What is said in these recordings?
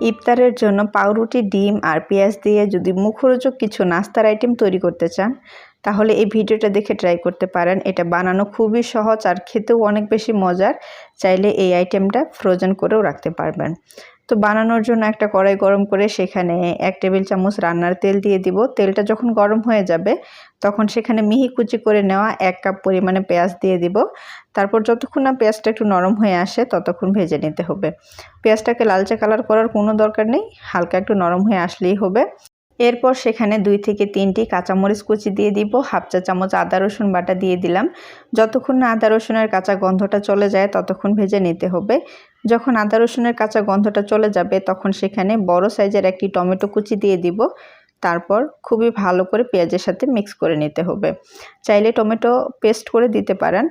ইফতারের জন্য পাউরুটি, ডিম আর পেঁয়াজ দিয়ে যদি মুখরোচক কিছু নাস্তার আইটেম তৈরি করতে চান তাহলে এই ভিডিওটা দেখে ট্রাই করতে পারেন। এটা বানানো খুবই সহজ আর খেতেও অনেক বেশি মজার। চাইলে এই আইটেমটা ফ্রোজেন করেও রাখতে পারবেন। তো বানানোর জন্য একটা কড়াই গরম করে সেখানে এক টেবিল চামচ রান্নার তেল দিয়ে দিব। তেলটা যখন গরম হয়ে যাবে, তখন সেখানে মিহি কুচি করে নেওয়া এক কাপ পরিমাণে পেঁয়াজ দিয়ে দিব। তারপর যতক্ষণ না পেঁয়াজটা একটু নরম হয়ে আসে, ততক্ষণ ভেজে নিতে হবে। পেঁয়াজটাকে লালচে কালার করার কোনো দরকার নেই। হালকা একটু নরম হয়ে আসলেই হবে। এরপর সেখানে দুই থেকে তিনটি কাঁচামরিচ কুচি দিয়ে দিব, হাফ চা চামচ আদা রসুন বাটা দিয়ে দিলাম। যতক্ষণ না আদা রসুনের কাঁচা গন্ধটা চলে যায়, ততক্ষণ ভেজে নিতে হবে। যখন আদা রসুনের কাঁচা গন্ধটা চলে যাবে, তখন সেখানে বড় সাইজের একটি টমেটো কুচি দিয়ে দিব। তারপর খুবই ভালো করে পেঁয়াজের সাথে মিক্স করে নিতে হবে। চাইলে টমেটো পেস্ট করে দিতে পারেন।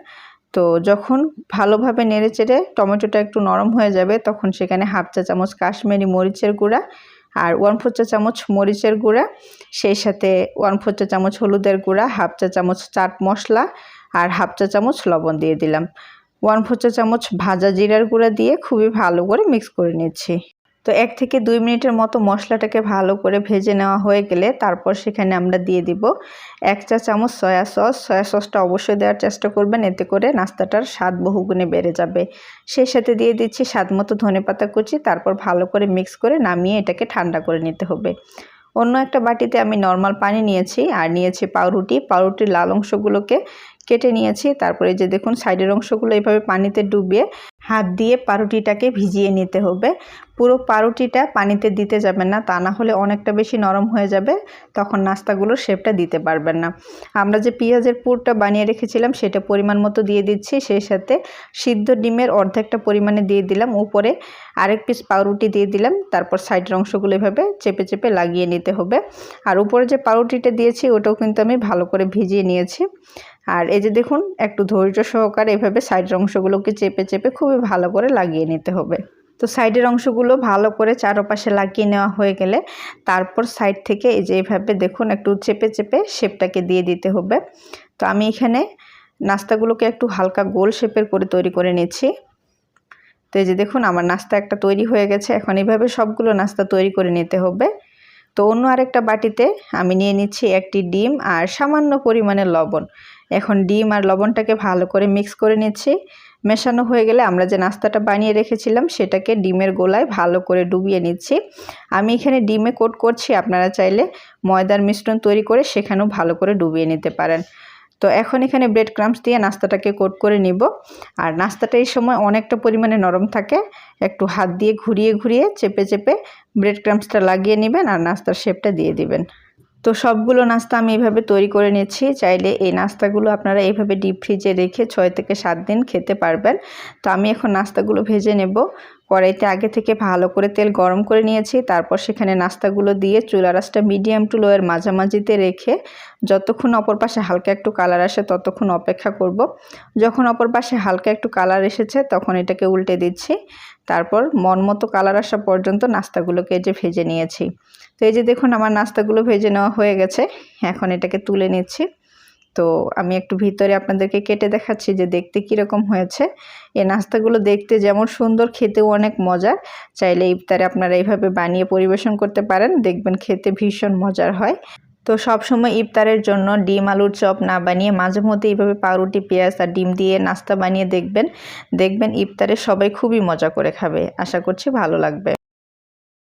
তো যখন ভালোভাবে নেড়ে চেড়ে টমেটোটা একটু নরম হয়ে যাবে, তখন সেখানে হাফ চা চামচ কাশ্মীরি মরিচের গুঁড়া আর ওয়ান ফোর চা চামচ মরিচের গুঁড়া, সেই সাথে ওয়ান ফোর চা চামচ হলুদের গুঁড়া, হাফ চা চামচ চাট মশলা আর হাফ চা চামচ লবণ দিয়ে দিলাম। ওয়ান ফোর চা চামচ ভাজা জিরার গুঁড়া দিয়ে খুবই ভালো করে মিক্স করে নিচ্ছি। তো এক থেকে দুই মিনিটের মতো মশলাটাকে ভালো করে ভেজে নেওয়া হয়ে গেলে তারপর সেখানে আমরা দিয়ে দিব এক চা চামচ সয়া সস। সয়া সসটা অবশ্যই দেওয়ার চেষ্টা করবেন, এতে করে নাস্তাটার স্বাদ বহুগুণে বেড়ে যাবে। সেই সাথে দিয়ে দিচ্ছি স্বাদ মতো ধনে পাতা কুচি, তারপর ভালো করে মিক্স করে নামিয়ে এটাকে ঠান্ডা করে নিতে হবে। অন্য একটা বাটিতে আমি নর্মাল পানি নিয়েছি, আর নিয়েছি পাউরুটি। পাউরুটির লাল অংশগুলোকে কেটে নিয়েছি। তারপরে যে দেখুন, সাইডের অংশগুলো এইভাবে পানিতে ডুবিয়ে হাত দিয়ে পাউরুটিটাকে ভিজিয়ে নিতে হবে। পুরো পাউরুটিটা পানিতে দিতে যাবেন না, তা না হলে অনেকটা বেশি নরম হয়ে যাবে, তখন নাস্তাগুলোর শেপটা দিতে পারবেন না। আমরা যে পেঁয়াজের পুরটা বানিয়ে রেখেছিলাম, সেটা পরিমাণ মতো দিয়ে দিচ্ছি, সেই সাথে সিদ্ধ ডিমের অর্ধেকটা পরিমাণে দিয়ে দিলাম, উপরে আরেক পিস পাউরুটি দিয়ে দিলাম, তারপর সাইডের অংশগুলো এভাবে চেপে চেপে লাগিয়ে নিতে হবে। আর উপরে যে পাউরুটিটা দিয়েছি, ওটাও কিন্তু আমি ভালো করে ভিজিয়ে নিয়েছি। আর এই যে দেখুন, একটু ধৈর্য সহকারে এভাবে সাইডের অংশগুলোকে চেপে চেপে খুবই ভালো করে লাগিয়ে নিতে হবে। তো সাইডের অংশগুলো ভালো করে চারপাশে লাগিয়ে নেওয়া হয়ে গেলে তারপর সাইড থেকে এই যে এভাবে দেখুন, একটু চেপে চেপে শেপটাকে দিয়ে দিতে হবে। তো আমি এখানে নাস্তাগুলোকে একটু হালকা গোল শেপের করে তৈরি করে নিচ্ছি। তো এই যে দেখুন, আমার নাস্তা একটা তৈরি হয়ে গেছে। এখন এইভাবে সবগুলো নাস্তা তৈরি করে নিতে হবে। তো অন্য আরেকটা বাটিতে আমি নিয়ে নিচ্ছি একটি ডিম আর সামান্য পরিমাণে লবণ। এখন ডিম আর লবণটাকে ভালো করে মিক্স করে নিচ্ছি। মেশানো হয়ে গেলে আমরা যে নাস্তাটা বানিয়ে রেখেছিলাম সেটাকে ডিমের গোলায় ভালো করে ডুবিয়ে নিচ্ছি। আমি এখানে ডিমে কোট করছি, আপনারা চাইলে ময়দার মিশ্রণ তৈরি করে সেখানেও ভালো করে ডুবিয়ে নিতে পারেন। তো এখন এখানে ব্রেড ক্রামস দিয়ে নাস্তাটাকে কোট করে নিব। আর নাস্তাটা এই সময় অনেকটা পরিমাণে নরম থাকে। একটু হাত দিয়ে ঘুরিয়ে ঘুরিয়ে চেপে চেপে ব্রেড ক্রামসটা লাগিয়ে নেবেন আর নাস্তার শেপটা দিয়ে দিবেন। তো সবগুলো নাস্তা আমি এইভাবে তৈরি করে নিচ্ছি চাইলে এই নাস্তাগুলো আপনারা এইভাবে ডিপ ফ্রিজে রেখে ছয় থেকে সাত দিন খেতে পারবেন। তো আমি এখন নাস্তাগুলো ভেজে নেব। কড়াইতে আগে থেকে ভালো করে তেল গরম করে নিয়েছি, তারপর সেখানে নাস্তাগুলো দিয়ে চুলা রাসটা মিডিয়াম টু লোয়ের মাঝামাঝিতে রেখে যতক্ষণ অপর পাশে হালকা একটু কালার আসে ততক্ষণ অপেক্ষা করব। যখন অপর পাশে হালকা একটু কালার এসেছে তখন এটাকে উল্টে দিচ্ছি, তারপর মন মতো কালার আসা পর্যন্ত নাস্তাগুলোকে যে ভেজে নিয়েছি তো এই যে দেখুন আমার নাস্তাগুলো ভেজে নেওয়া হয়ে গেছে, এখন এটাকে তুলে নিচ্ছি তো আমি একটু ভিতরে আপনাদেরকে কেটে দেখাচ্ছি যে দেখতে কীরকম হয়েছে। এই নাস্তাগুলো দেখতে যেমন সুন্দর, খেতেও অনেক মজার। চাইলে ইফতারে আপনারা এইভাবে বানিয়ে পরিবেশন করতে পারেন। দেখবেন খেতে ভীষণ মজার হয়। তো সব সময় ইফতারের জন্য ডিম, আলুর চপ না বানিয়ে মাঝে মধ্যে এইভাবে পাউরুটি, পেঁয়াজ আর ডিম দিয়ে নাস্তা বানিয়ে দেখবেন। দেখবেন ইফতারে সবাই খুবই মজা করে খাবে। আশা করছি ভালো লাগবে।